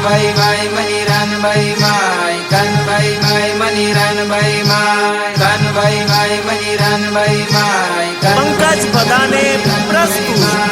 कानबाई माय मनी रानबाई माय कानबाई माय मनी रानबाई माय कानबाई माय मनी रानबाई माय पंकज बदाने प्रस्तुत.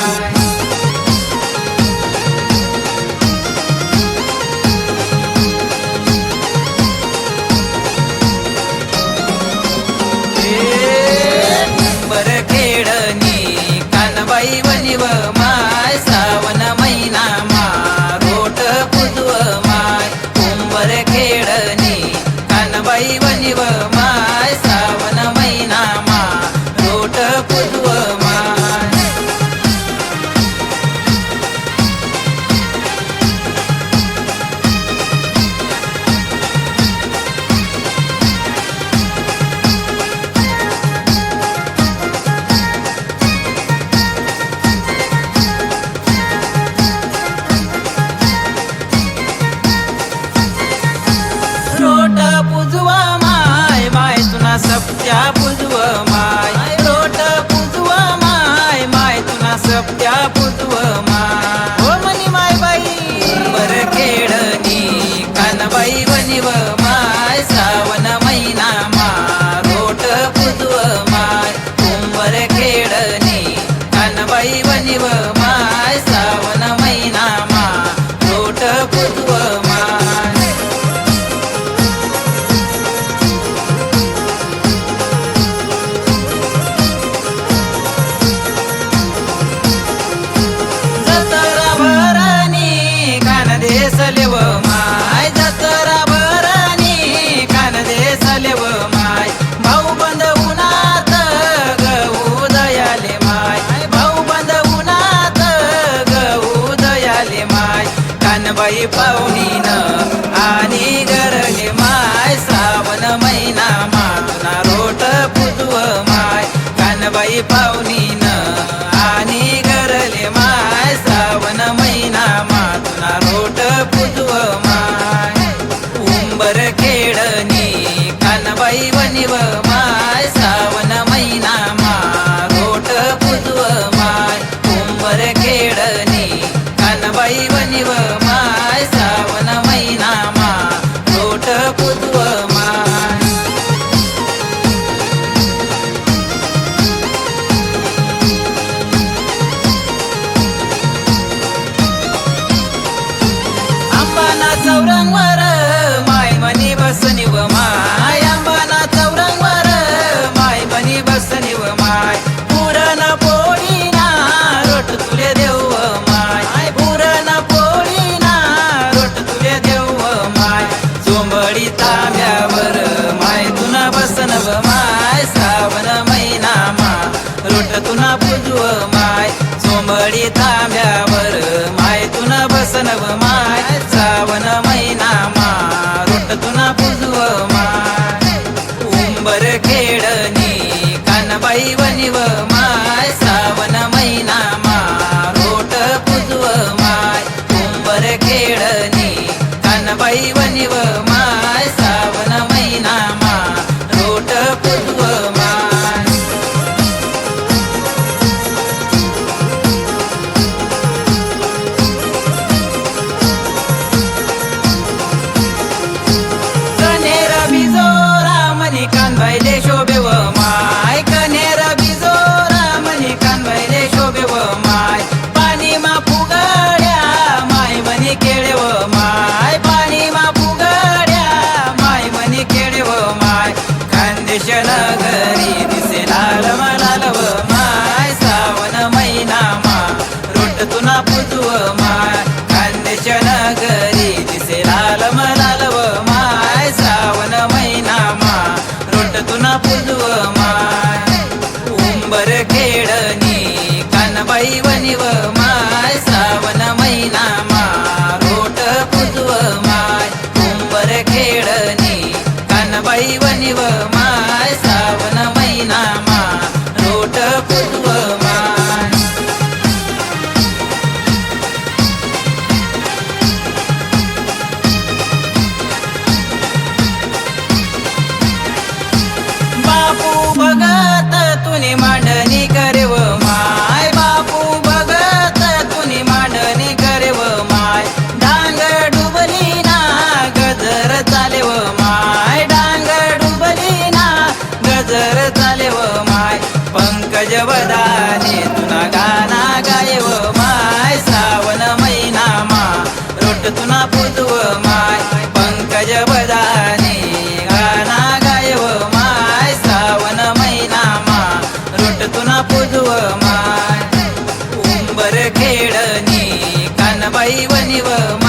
सप्त्या पुजव माय. रोट पुजव माय. माय तुना सप्त्या पुजव माय. हो मनी माय बाई. बर खेडणी कानबाई वनिव माय. श्रावण महिना मा रोट पुजव माय. कुंभर खेडणी कानबाई वनिव कानबाई पाहुणीन आणि गरगे माय श्रावण महिना माना रोट पुजव माय. कानबाई पाहुणीन आणि गरले माय श्रावण महिना मातुना रोट पुजव माय. उंबर खेडणी कानबाई वनिव चौरंगवर माय मनी बसनिव माय अंबाना चौरंगवर माय मनी बसनिव माय. पुरण पोळीना रोट तुले देव माय. पुरण पोळीना रोट तुले देव माय. चोंबडी तांब्यावर माय तुना बसनव माय. श्रावण महिना मा रोट तुना पुजव माय. चोंबडी तांब्यावर माय तुना बसनव माय. रोट माय खानदेश नगरी दिसे लाल मलालव माय श्रावण महिना मा. रोट तुना पुजव माय उंबर खेडणी कानबाई वनिव माय श्रावण महिना मा. रोट पुजव माय उंबर खेडणी कानबाई वनिव माय जर झाले व माय पंकज वदाने तुना गाना गाय व माय. सावन महिना मा रोट तुना पुतव माय पंकज वदाने गाना गाय व माय. सावन महिना मा रोट तुना पुतव माय. उंबर खेडनी कानबाई वनिव माय